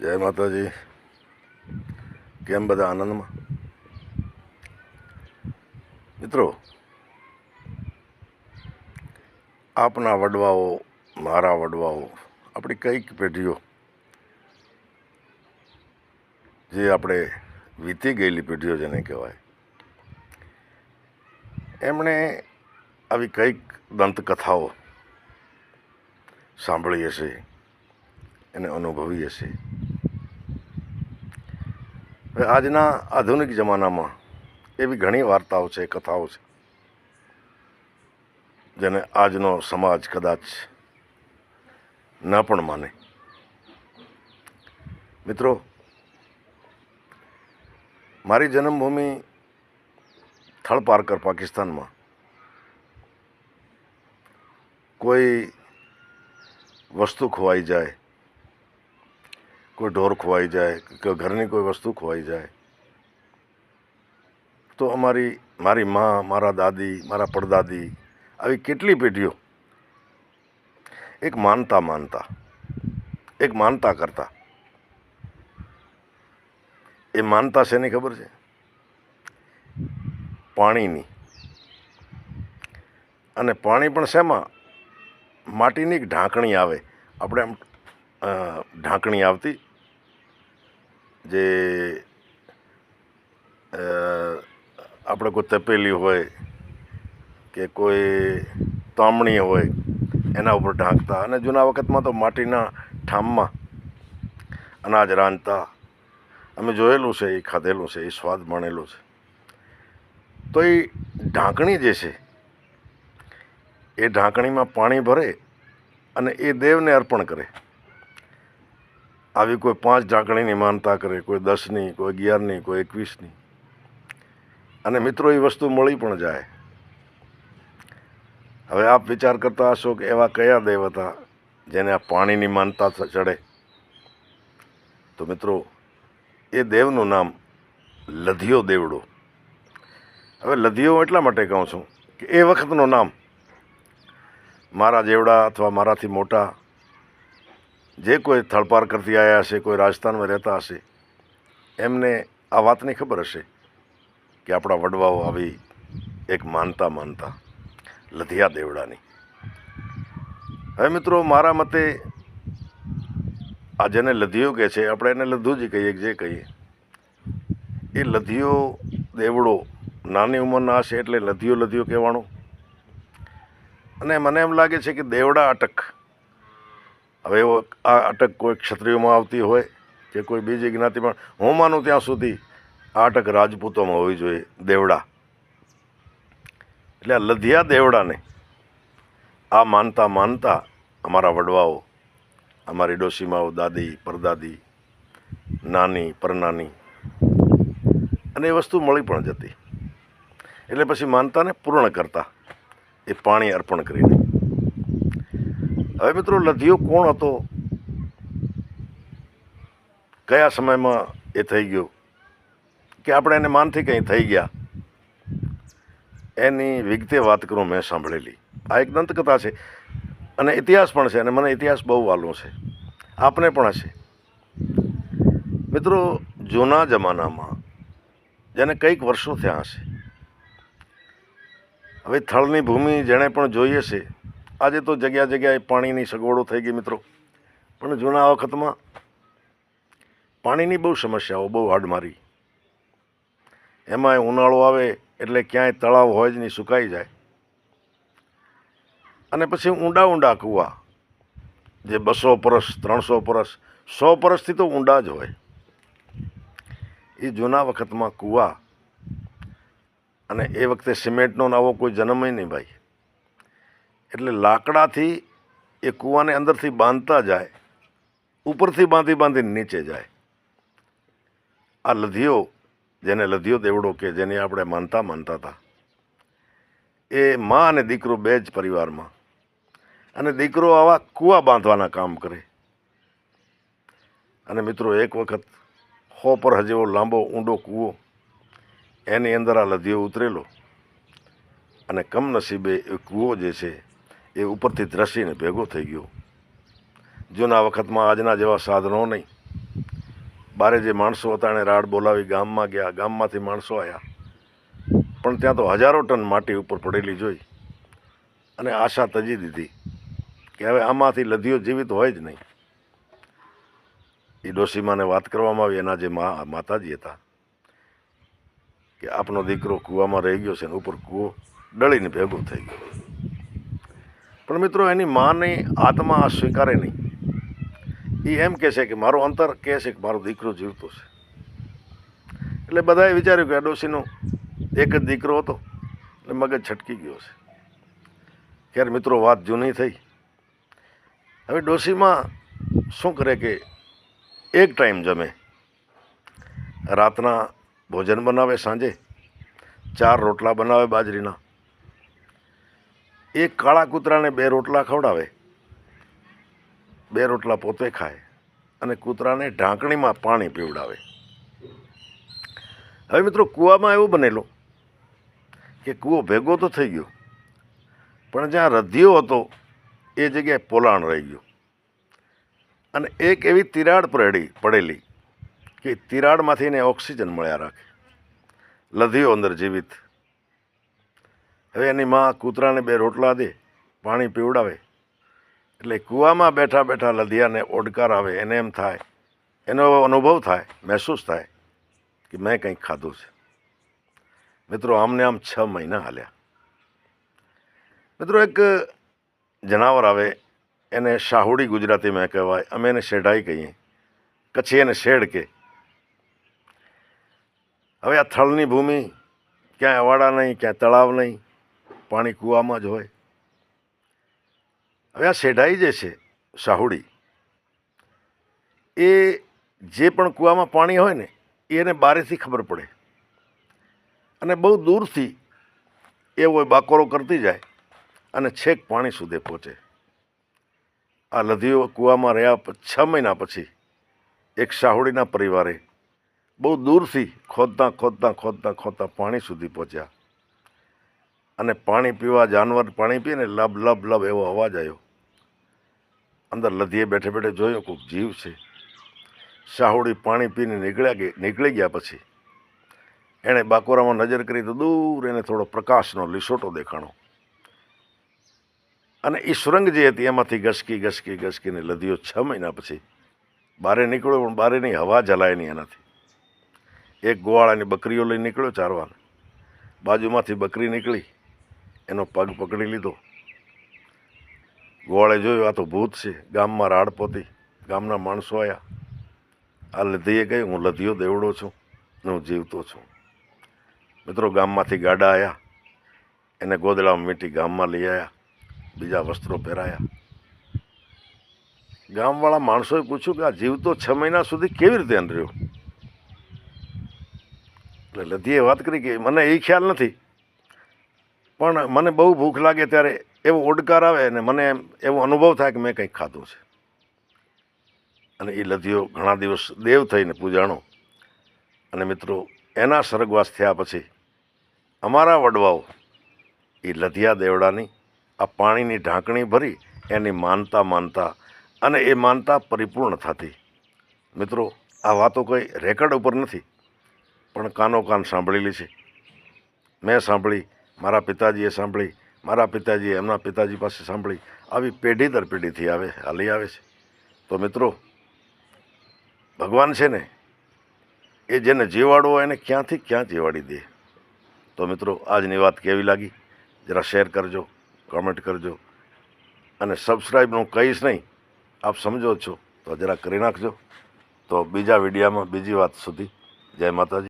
જય માતાજી. કેમ બધા આનંદમાં? મિત્રો, આપના વડવાઓ, મારા વડવાઓ, આપણી કંઈક પેઢીઓ, જે આપણે વીતી ગયેલી પેઢીઓ જેને કહેવાય, એમણે આવી કંઈક દંતકથાઓ સાંભળી હશે, એને અનુભવી હશે. આજના આધુનિક જમાનામાં એવી ઘણી વાર્તાઓ છે, કથાઓ છે, જેને આજનો સમાજ કદાચ ન પણ માને. મિત્રો, મારી જન્મભૂમિ થળ પારકર પાકિસ્તાનમાં. કોઈ વસ્તુ ખોવાઈ જાય કોઈ ઢોર ખોવાઈ જાય, કે ઘરની કોઈ વસ્તુ ખોવાઈ જાય. તો અમારી, મારી મા, મારા દાદી, મારા પડદાદી આવી કેટલી પેઢીઓ એક માનતા માનતા, એક માનતા કરતા. એ માનતા શેની ખબર છે? પાણીની. અને પાણી પણ શેમાં? માટીની એક ઢાંકણી આવે. આપણે આમ ઢાંકણી આવતી જે આપણે કોઈ તપેલી હોય કે કોઈ તામણી હોય, એના ઉપર ઢાંકતા અને જૂના વખતમાં તો માટીના ઠામમાં અનાજ રાંધતા. અમે જોયેલું છે, એ ખાધેલું છે, એ સ્વાદ માણેલો છે. તો એ ઢાંકણી જે છે, એ ઢાંકણીમાં પાણી ભરે અને એ દેવને અર્પણ કરે. આવી કોઈ પાંચ ઢાંકણીની માનતા કરે, કોઈ દસની, કોઈ અગિયારની, કોઈ એકવીસની. અને મિત્રો, એ વસ્તુ મળી પણ જાય. હવે આપ વિચાર કરતા હશો કે એવા કયા દેવ હતા જેને આ પાણીની માનતા ચડે? તો મિત્રો, એ દેવનું નામ લધિયો દેવડો. હવે લધિયો એટલા માટે કહું છું કે એ વખતનું નામ મારા જેવડા અથવા મારાથી મોટા જે કોઈ થળપાર કરતી આવ્યા હશે, કોઈ રાજસ્થાનમાં રહેતા હશે, એમને આ વાતની ખબર હશે કે આપણા વડવાઓ આવી એક માનતા માનતા લધિયા દેવડાની. હવે મિત્રો, મારા મતે આ જેને લધિયો કહે છે, આપણે એને લધુજી કહીએ કે જે કહીએ. એ લધિયો દેવડો નાની ઉંમરના હશે એટલે લધિયો લધિયો કહેવાનું. અને મને એમ લાગે છે કે દેવડા અટક હવે એવો આ અટક કોઈ ક્ષત્રિયોમાં આવતી હોય, કે કોઈ બીજી જ્ઞાતિમાં હું માનું ત્યાં સુધી આ અટક રાજપૂતોમાં હોવી જોઈએ, દેવડા. એટલે આ લધિયા દેવડાને આ માનતા માનતા અમારા વડવાઓ, અમારી ડોશીમાઓ, દાદી, પરદાદી, નાની, પરનાની, અને એ વસ્તુ મળી પણ જતી. એટલે પછી માનતાને પૂર્ણ કરતા, એ પાણી અર્પણ કરીને. હવે મિત્રો, લધિયો કોણ હતો? કયા સમયમાં એ થઈ ગયો? કે આપણે એને માનથી કંઈ થઈ ગયા? એની વિગતે વાત કરું, મેં સાંભળેલી. આ એક દંતકથા છે. અને ઇતિહાસ પણ છે, અને મને ઇતિહાસ બહુ વાલો છે. આપને પણ હશે. મિત્રો, જૂના જમાનામાં જેને કંઈક વર્ષો થયા હશે. હવે થળની ભૂમિ જેણે પણ જોઈએ છે આજે તો જગ્યા જગ્યાએ પાણીની સગવડો થઈ ગઈ મિત્રો. પણ જૂના વખતમાં પાણીની બહુ સમસ્યાઓ, બહુ હાડમારી. એમાંય ઉનાળો આવે એટલે ક્યાંય તળાવ હોય જ નહીં, સુકાઈ જાય. અને પછી ઊંડા ઊંડા કૂવા, જે બસો પરસ ત્રણસો પરસ સો પરસથી તો ઊંડા જ હોય. એ જૂના વખતમાં કૂવા અને એ વખતે સિમેન્ટનો નવો કોઈ જન્મય નહીં ભાઈ. એટલે લાકડાથી એ કૂવાને અંદરથી બાંધતા જાય, ઉપરથી બાંધી બાંધીને નીચે જાય. આ લધિયો, જેને લધિયો દેવડો કે જેની આપણે માનતા માનતા હતા, એ મા અને દીકરો બે જ પરિવારમાં. અને દીકરો આવા કૂવા બાંધવાના કામ કરે. અને મિત્રો એક વખત હો પર જેવો લાંબો ઊંડો કૂવો એની અંદર આ લધિયો ઉતરેલો. અને કમનસીબે એ કૂવો જે છે એ ઉપરથી ધ્રસીને ભેગો થઈ ગયો. જૂના વખતમાં આજના જેવા સાધનો નહીં. બારે જે માણસો હતા એણે રાડ બોલાવી ગામમાં ગયા, ગામમાંથી માણસો આવ્યા પણ ત્યાં તો હજારો ટન માટી ઉપર પડેલી જોઈ અને આશા તજી દીધી કે હવે આમાંથી લધીઓ જીવિત હોય જ નહીં. એ ડોશીમાને વાત કરવામાં આવી, એના જે માતાજી હતા, કે આપનો દીકરો કૂવામાં રહી ગયો છે ને ઉપર કૂવો ડળીને ભેગો થઈ ગયો. પણ મિત્રો, એની માની આત્મા આ સ્વીકારે નહીં. એ એમ કહે છે કે મારો અંતર કહે છે કે મારો દીકરો જીવતો છે. એટલે બધાએ વિચાર્યું કે આ ડોશીનો એક જ દીકરો હતો, એટલે મગજ છટકી ગયો છે. ત્યારે મિત્રો, વાત જૂની થઈ. હવે ડોશીમાં શું કરે કે એક ટાઈમ જમે. રાતના ભોજન બનાવે સાંજે, ચાર રોટલા બનાવે બાજરીના. એક કાળા કૂતરાને બે રોટલા ખવડાવે. બે રોટલા પોતે ખાય અને કૂતરાને ઢાંકણીમાં પાણી પીવડાવે. હવે મિત્રો, કૂવામાં એવું બનેલું કે કૂવો ભેગો તો થઈ ગયો, પણ જ્યાં રધિયો હતો, એ જગ્યાએ પોલાણ રહી ગયું. અને એક એવી તિરાડ પડેલી પડેલી કે તિરાડમાંથી એને ઓક્સિજન મળ્યા રાખે. લધિયો અંદર જીવિત હવે એની માં કૂતરાને બે રોટલા દે, પાણી પીવડાવે. એટલે કૂવામાં બેઠા બેઠા લધિયાને ઓડકાર આવે, એને એમ થાય, એનો અનુભવ થાય, મહેસૂસ થાય કે મેં કંઈક ખાધું છે. મિત્રો, આમને આમ છ મહિના હાલ્યા. મિત્રો, એક જનાવર આવે, એને શાહુડી ગુજરાતીમાં કહેવાય, અમે એને શેઢાઈ કહીએ, કચ્છી એને શેડ કે. હવે આ થળની ભૂમિ ક્યાંય અવાડા નહીં, ક્યાંય તળાવ નહીં પાણી કૂવામાં જ હોય. હવે આ શેઢાઈ જે છે, સાહુડી, એ જે પણ કૂવામાં પાણી હોય ને, એને બારેથી ખબર પડે. અને બહુ દૂરથી એ હોય બાકોરો કરતી જાય અને છેક પાણી સુધી પહોંચે. આ લધીઓ કૂવામાં રહ્યા છ મહિના પછી એક સાહુડીના પરિવારે બહુ દૂરથી ખોદતા ખોદતા ખોદતા ખોદતા પાણી સુધી પહોંચ્યા. અને પાણી પીવા, જાનવર પાણી પીએ ને લબ લબ લબ એવો અવાજ આવ્યો અંદર લધીએ બેઠે બેઠે જોયું કોઈક જીવ છે. શાહુડી પાણી પીને નીકળ્યા નીકળી ગયા પછી. એણે બાકોરામાં નજર કરી તો દૂર એને થોડો પ્રકાશનો લીસોટો દેખાણો. અને એ સુરંગ જે હતી એમાંથી ઘસકી ઘસકી, ઘસકીને લધીઓ છ મહિના પછી બારે નીકળ્યો, પણ બારેની હવા જલાય નહીં એનાથી. એક ગોવાળાની બકરીઓ લઈ નીકળ્યો ચારવાને બાજુમાંથી બકરી નીકળી. એનો પગ પકડી લીધો. ગોળે જોયું, આ તો ભૂત છે. ગામમાં રાડ પોતી. ગામના માણસો આવ્યા આ લધીએ કહ્યું હું લધિયો દેવડો છું ને હું જીવતો છું. મિત્રો, ગામમાંથી ગાડા આવ્યા એને ગોદડામાં મીટી ગામમાં લઈ આવ્યા બીજા વસ્ત્રો પહેરાયા. ગામવાળા માણસોએ પૂછ્યું કે આ જીવતો છ મહિના સુધી કેવી રીતે રહ્યો? એટલે લધીએ વાત કરી કે, મને એ ખ્યાલ નથી. પણ મને બહુ ભૂખ લાગે ત્યારે એવો ઓડકાર આવે અને મને એમ એવો અનુભવ થાય કે મેં કંઈક ખાધું છે. અને એ લધીઓ ઘણા દિવસ દેવ થઈને પૂજાણો. અને મિત્રો, એના સ્વર્ગવાસ થયા પછી અમારા વડવાઓ એ લધિયા દેવડાની આ પાણીની ઢાંકણી ભરી એની માનતા માનતા અને એ માનતા પરિપૂર્ણ થતી. મિત્રો, આ વાતો કોઈ રેકર્ડ ઉપર નથી, પણ કાનો કાન સાંભળેલી છે. મેં સાંભળી મારા પિતાજીએ સાંભળી, મારા પિતાજીએ એમના પિતાજી પાસે સાંભળી, આવી પેઢી દર પેઢીથી આવે, હાલી આવે છે. તો મિત્રો, ભગવાન છે ને, એ જેને જીવાડવો એને ક્યાંથી ક્યાં જીવાડી દે? તો મિત્રો, આજની વાત કેવી લાગી? જરા શેર કરજો કોમેન્ટ કરજો. અને સબસ્ક્રાઈબ હું કહીશ નહીં, આપ સમજો છો. તો જરા કરી નાખજો. તો બીજા વિડીયામાં બીજી વાત સુધી. જય માતાજી.